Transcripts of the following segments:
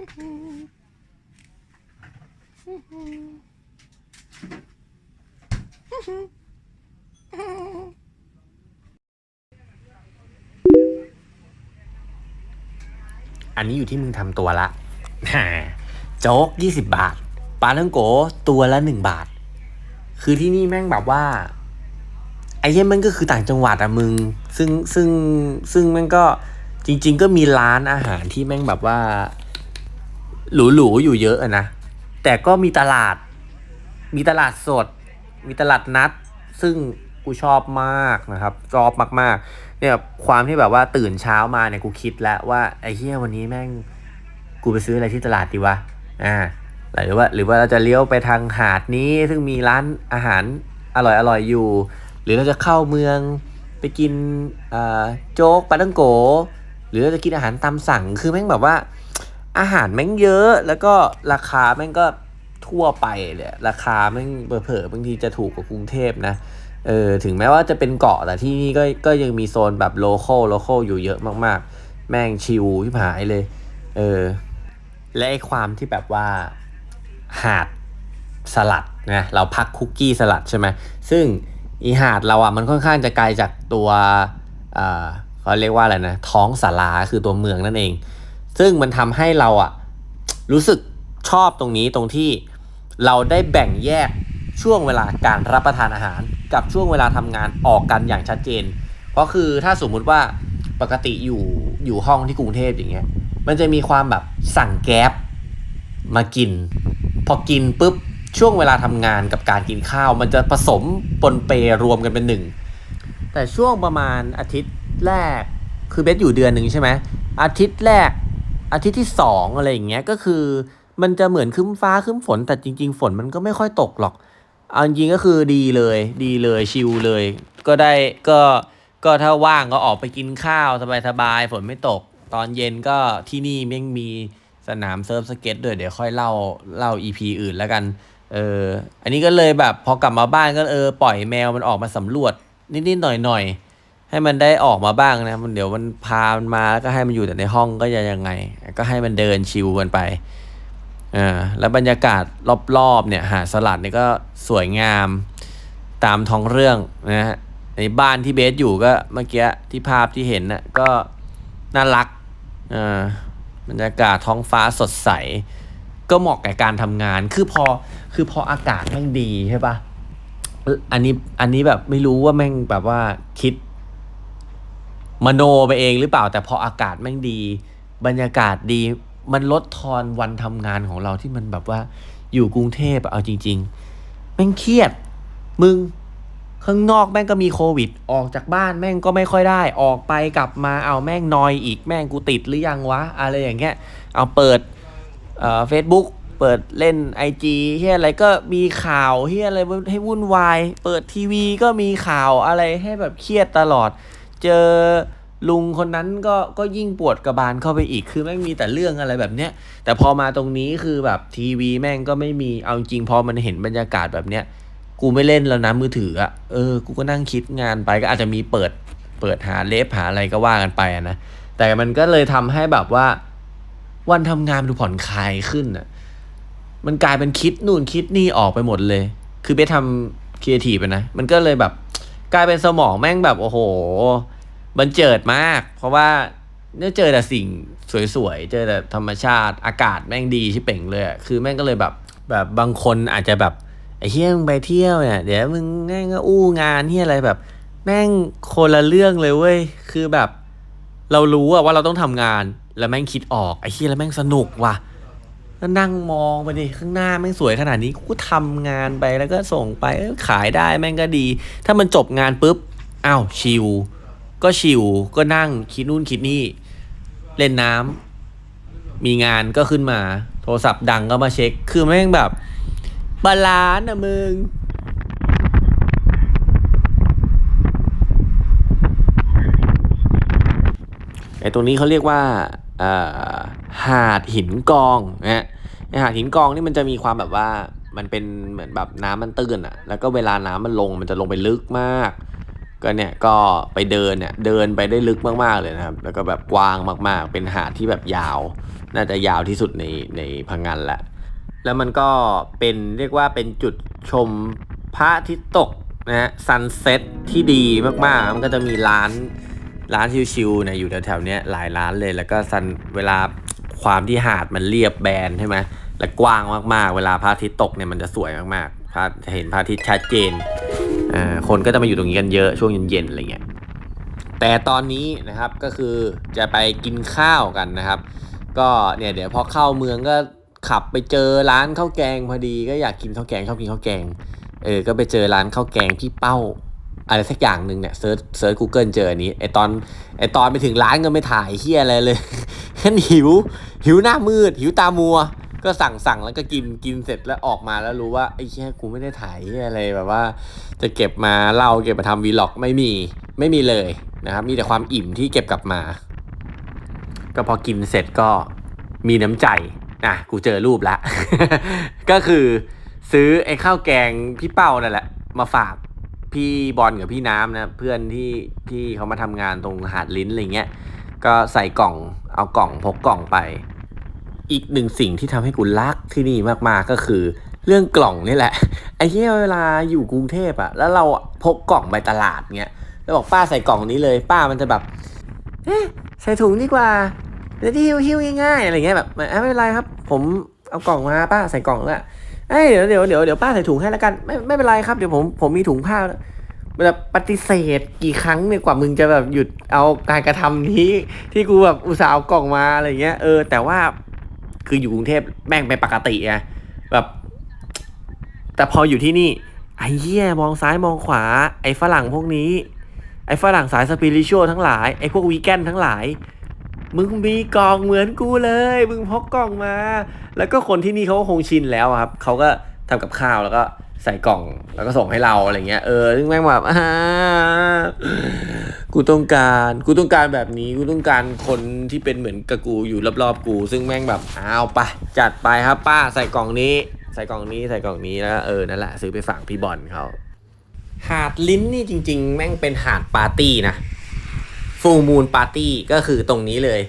อันนี้อยู่ที่มึงทำตัวละ โจ๊กยี่สิบาท ปลาท่องโกตัวละหนึ่งบาท คือที่นี่แม่งแบบว่า ไอ้เหี้ยมันก็คือต่างจังหวัดอะมึง ซึ่งซึ่งซึ่งม่งก็จริง ๆ ก็มีร้านอาหารที่แม่งแบบว่า หรูๆอยู่เยอะนะ แต่ก็มีตลาด มีตลาดสด มีตลาดนัด ซึ่งกูชอบมากนะครับ ชอบมากๆ เนี่ยความที่แบบว่าตื่นเช้ามาเนี่ยกูคิดแล้วว่าไอ้เหี้ยวันนี้แม่งกูไปซื้ออะไรที่ตลาดดีวะ อ่า หรือว่า หรือว่าเราจะเลี้ยวไปทางหาดนี้ ซึ่งมีร้านอาหารอร่อยอร่อยอยู่ หรือเราจะเข้าเมืองไปกินอ่าโจ๊กปลาตั้งโก หรือเราจะกินอาหารตามสั่ง คือแม่งแบบว่า อาหารแม่งเยอะแล้วก็ราคาแม่งก็ทั่วไปเลยราคาแม่งเผลอๆบางทีจะถูกกว่ากรุงเทพนะเออถึงแม้ว่าจะเป็นเกาะแต่ที่นี่ก็ก็ยังมีโซนแบบโลคอลโลคอลอยู่เยอะมากๆ แม่งชิวที่หายเลยเออและไอความที่แบบว่าหาดสลัดนะเราพักคุกกี้สลัดใช่ไหมซึ่งอีหาดเราอะมันค่อนข้างจะไกลจากตัวเอ่อเขาเรียกว่าอะไรนะท้องสาราคือตัวเมืองนั่นเอง ซึ่งมันทำให้เราอะรู้สึกชอบตรงนี้ตรงที่เราได้แบ่งแยกช่วงเวลาการรับประทานอาหาร กับช่วงเวลาทำงานออกกันอย่างชัดเจน เพราะคือถ้าสมมุติว่าปกติอยู่อยู่ห้องที่กรุงเทพอย่างเงี้ย มันจะมีความแบบสั่งแก๊บมากิน พอกินปุ๊บช่วงเวลาทำงานกับการกินข้าว มันจะผสมปนเปรวมกันเป็นหนึ่ง แต่ช่วงประมาณอาทิตย์แรกคือเบสอยู่เดือนหนึ่งใช่ไหมอาทิตย์แรก อาทิตย์ที่สองอะไรอย่างเงี้ยก็คือ มันจะเหมือนคึ้มฟ้าคึ้มฝนแต่จริง ๆ ฝนมันก็ไม่ค่อยตกหรอกเอาจริงก็คือดีเลย ดีเลยชิลเลย ก็ได้ก็ก็ถ้าว่างก็ออกไปกินข้าวสบายๆฝนไม่ตก ตอนเย็นก็ที่นี่แม่งมีสนามเซิร์ฟสเก็ตด้วยเดี๋ยวค่อยเล่าเล่า EP อื่นแล้วกันเอออันนี้ก็เลยแบบพอกลับมาบ้านก็เออปล่อยแมวมันออกมาสำรวจนิดๆหน่อยๆ ให้มันได้ออกมาบ้างนะมันเดี๋ยวมันพามันมาแล้วก็ให้มันอยู่แต่ในห้องก็จะยังไง ก็ให้มันเดินชิวกันไปอ่าแล้วบรรยากาศรอบๆเนี่ยหาสลัดนี่ก็สวยงามตามท้องเรื่องนะฮะในบ้านที่เบสอยู่ก็เมื่อกี้ที่ภาพที่เห็นน่ะก็น่ารักอ่าบรรยากาศท้องฟ้าสดใส ก็เหมาะแกับการทำงาน คือพอคือพออากาศแม่งดีใช่ปะเอ่ออันนี้อันนี้แบบไม่รู้ว่าแม่งแบบว่าคิด มโนไปเองหรือเปล่า แต่พออากาศแม่งดี บรรยากาศดี มันลดทอนวันทำงานของเราที่มันแบบว่าอยู่กรุงเทพเอาจริง ๆ แม่งเครียด มึงข้างนอกแม่งก็มีโควิด ออกจากบ้านแม่งก็ไม่ค่อยได้ ออกไปกลับมาเอาแม่งนอยอีกแม่งกูติดหรือยังวะ อะไรอย่างเงี้ย เอาเปิดเอ่อเฟซบุ๊กเปิดเล่นไอจีเฮียอะไรก็มีข่าวเฮียอะไรให้วุ่นวาย เปิดทีวีก็มีข่าวอะไรให้แบบเครียดตลอด เจอลุงคนนั้นก็ก็ยิ่งปวดกระบาลเข้าไปอีกคือแม่งมีแต่เรื่องอะไรแบบเนี้ยแต่พอมาตรงนี้คือแบบทีวีแม่งก็ไม่มีเอาจริงพอมันเห็นบรรยากาศแบบเนี้ยกูไม่เล่นแล้วนะมือถืออะเออกูก็นั่งคิดงานไปก็อาจจะมีเปิดเปิดหาเลฟหาอะไรก็ว่ากันไปะนะแต่มันก็เลยทำให้แบบว่า วันทำงานดูผ่อนคลายขึ้นอะมันกลายเป็นคิดนู่นคิดนี่ออกไปหมดเลย คือไปทำครีเอทีฟนะมันก็เลยแบบ กลายเป็นสมองแม่งแบบโอ้โห บันเจิดมาก เพราะว่าเนี่ยเจอแต่สิ่งสวยๆ เจอแต่ธรรมชาติอากาศแม่งดีชิเป่งเลยอะคือแม่งก็เลยแบบแบบบางคนอาจจะแบบไอ้เฮี้ยมึงไปเที่ยวเนี่ยเดี๋ยวมึงแม่งก็อู้งานเฮี้ยอะไรแบบ แม่งคนละเรื่องเลยเว้ยคือแบบ เรารู้อะว่าเราต้องทำงานแล้วแม่งคิดออกไอ้เฮี้ยแล้วแม่งสนุกว่ะ ก็นั่งมองไปดิข้างหน้าแม่งสวยขนาดนี้กูทำงานไปแล้วก็ส่งไปขายได้แม่งก็ดี ถ้ามันจบงานปุ๊บอ้าวชิลก็ชิลก็นั่งคิดนู่นคิดนี่ เล่นน้ำมีงานก็ขึ้นมา โทรศัพท์ดังก็มาเช็ค คือแม่งแบบบาลานซ์อะมึงไอตรงนี้เขาเรียกว่า หาดหินกองนะฮะหาดหินกองนี่มันจะมีความแบบว่ามันเป็นเหมือนแบบน้ำมันตื้นอะแล้วก็เวลาน้ำมันลงมันจะลงไปลึกมาก ก็เนี่ยก็ไปเดินเนี่ยเดินไปได้ลึกมากๆเลยนะครับ แล้วก็แบบกว้างมากๆ เป็นหาดที่แบบยาว น่าจะยาวที่สุดในในพังงานแหละ แล้วมันก็เป็นเรียกว่าเป็นจุดชมพระอาทิตย์ตกนะฮะซันเซ็ตที่ดีมากๆ มันก็จะมีร้าน ร้านชิวๆเนี่ยอยู่แถวๆเนี้ยหลายร้านเลยแล้วก็ซันเวลาความที่หาดมันเรียบแบนใช่ไหมและกว้างมากๆ เวลาพระอาทิตย์ตกเนี่ยมันจะสวยมากๆพระจะเห็นพระอาทิตย์ชัดเจนอ่าคนก็จะมาอยู่ตรงนี้กันเยอะช่วงเย็นๆอะไรเงี้ยแต่ตอนนี้นะครับก็คือจะไปกินข้าวกันนะครับ ก็เนี่ยเดี๋ยวพอเข้าเมืองก็ขับไปเจอร้านข้าวแกงพอดีก็อยากกินข้าวแกงชอบกินข้าวแกงเออก็ไปเจอร้านข้าวแกงพี่เป้า อะไรสักอย่างหนึ่งเนี่ยเซิร์ชเซิร์ชกูเกิลเจออันนี้ไอตอนไอตอนไปถึงร้านก็ไม่ถ่ายเฮียอะไรเลยแค่หิว หิวหน้ามืด หิวตามัว ก็สั่งสั่งแล้วก็กินกินเสร็จแล้วออกมาแล้วรู้ว่าไอ้เชี่ยกูไม่ได้ถ่ายเฮียอะไรแบบว่า จะเก็บมาเล่าเก็บมาทำวีล็อกไม่มีไม่มีเลยนะครับ มีแต่ความอิ่มที่เก็บกลับมา ก็พอกินเสร็จก็มีน้ำใจอะกูเจอรูปละก็คือซื้อไอ้ข้าวแกงพี่เป้านั่นแหละ มาฝาก พี่บอลกับพี่น้ำนะเพื่อนที่ที่เขามาทำงานตรงหาดลิ้นอะไรเงี้ยก็ใส่กล่องเอากล่องพกกล่องไป อีกหนึ่งสิ่งที่ทำให้กูรักที่นี่มากๆก็คือ เรื่องกล่องนี่แหละไอ้ที่เวลาอยู่กรุงเทพอะแล้วเราพกกล่องไปตลาดเงี้ยแล้วบอกป้าใส่กล่องนี้เลย ป้ามันจะแบบเอ๊ะใส่ถุงดีกว่าจะได้หิ้วหิ้วง่ายๆอะไรเงี้ยแบบไม่เป็นไรครับ ผมเอากล่องมาป้าใส่กล่องแล้ว เอ้ยเดี๋ยวเดี๋ยวเดี๋ยวเดี๋ยวป้าใส่ถุงให้แล้วกัน ไม่ไม่เป็นไรครับเดี๋ยวผมผมมีถุงผ้าแบบปฏิเสธกี่ครั้งเนี่ยกว่ามึงจะแบบหยุดเอาการกระทำนี้ที่กูแบบอุตส่าห์เอากล่องมาอะไรเงี้ยเออแต่ว่าคืออยู่กรุงเทพแม่งเป็นปกติไงแบบ แต่พออยู่ที่นี่ไอ้เหี้ยมองซ้ายมองขวา ไอ้ฝรั่งพวกนี้ ไอ้ฝรั่งสายสปิริชวลทั้งหลาย ไอ้พวกวีแกนทั้งหลาย มึงมีกล่องเหมือนกูเลย มึงพกกล่องมา แล้วก็คนที่นี่เขาคงชินแล้วครับ เขาก็ทำกับข้าวแล้วก็ใส่กล่องแล้วก็ส่งให้เราอะไรเงี้ย เออซึ่งแม่งแบบอ่ากูต้องการ กูต้องการแบบนี้ กูต้องการคนที่เป็นเหมือนกับกูอยู่รอบๆกู ซึ่งแม่งแบบอ้าวไปจัดไปครับ ป้าใส่กล่องนี้ ใส่กล่องนี้ใส่กล่องนี้แล้วเออนั่นแหละซื้อไปฝากพี่บอลเขาหาดลิ้นนี่จริง ๆ แม่งเป็นหาดปาร์ตี้นะ ฟูมูลปาร์ตี้ก็คือตรงนี้เลย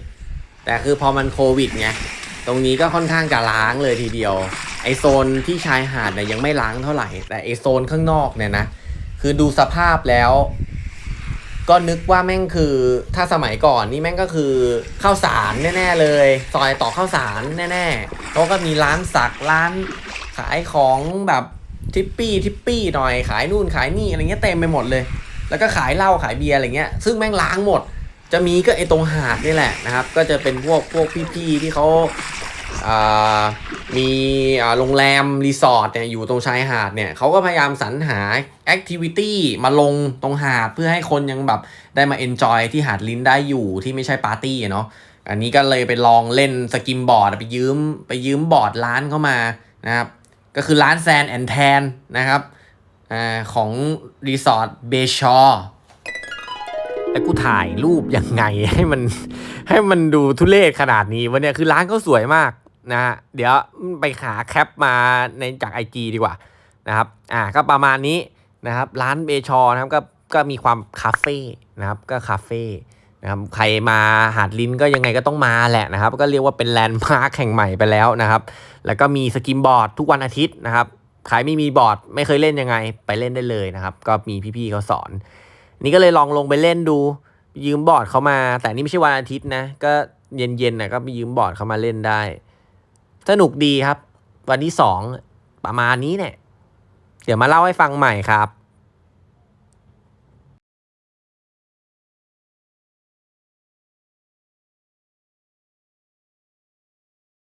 แต่คือพอมันโควิดไงตรงนี้ก็ค่อนข้างจะล้างเลยทีเดียว ไอโซนที่ชายหาดเนี่ยยังไม่ล้างเท่าไหร่ แต่ไอโซนข้างนอกเนี่ยนะ คือดูสภาพแล้ว ก็นึกว่าแม่งคือถ้าสมัยก่อนนี่แม่งก็คือข้าวสารแน่ๆเลยซอยต่อข้าวสารแน่ๆเขาก็มีร้านสักร้านขายของแบบทิปปี้ทิปปี้หน่อยขายนู่นขายนี่อะไรเงี้ยเต็มไปหมดเลย แล้วก็ขายเหล้าขายเบียร์อะไรเงี้ย ซึ่งแม่งล้างหมด จะมีก็ไอตรงหาดนี่แหละนะครับ ก็จะเป็นพวกพวกพี่ๆที่เขามีโรงแรมรีสอร์ทเนี่ยอยู่ตรงชายหาดเนี่ยเขาก็พยายามสรรหาแอคทิวิตี้มาลงตรงหาดเพื่อให้คนยังแบบได้มาเอนจอยที่หาดลิ้นได้อยู่ที่ไม่ใช่ปาร์ตี้เนาะอันนี้ก็เลยไปลองเล่นสกิมบอร์ดไปยืมไปยืมบอร์ดร้านเข้ามานะครับก็คือร้านแซนแอนแทนนะครับ อของรีสอร์ทเบชอแล้วกูถ่ายรูปยังไงให้มันให้มันดูทุเรศขนาดนี้วะเนี่ยคือร้านเขาสวยมากนะฮะเดี๋ยวไปหาแคปมาในจากไอจดีกว่านะครับอ่าก็ประมาณนี้นะครับร้านเบชอนะครับก็ก็มีความคาเฟ่นะครับก็คาเฟ่นะครับใครมาหาดลิ้นก็ยังไงก็ต้องมาแหละนะครับ ก็เรียกว่าเป็นแลนด์มาร์คแห่งใหม่ไปแล้วนะครับ แล้วก็มีสกิมบอร์ดทุกวันอาทิตย์นะครับ ใครไม่มีบอร์ดไม่เคยเล่นยังไง ไปเล่นได้เลยนะครับ ก็มีพี่ๆเขาสอน นี่ก็เลยลองลงไปเล่นดู ยืมบอร์ดเขามา แต่นี่ไม่ใช่วันอาทิตย์นะ ก็เย็นๆนะก็ไปยืมบอร์ดเขามาเล่นได้ สนุกดีครับ วันที่สองประมาณนี้เนี่ย เดี๋ยวมาเล่าให้ฟังใหม่ครับ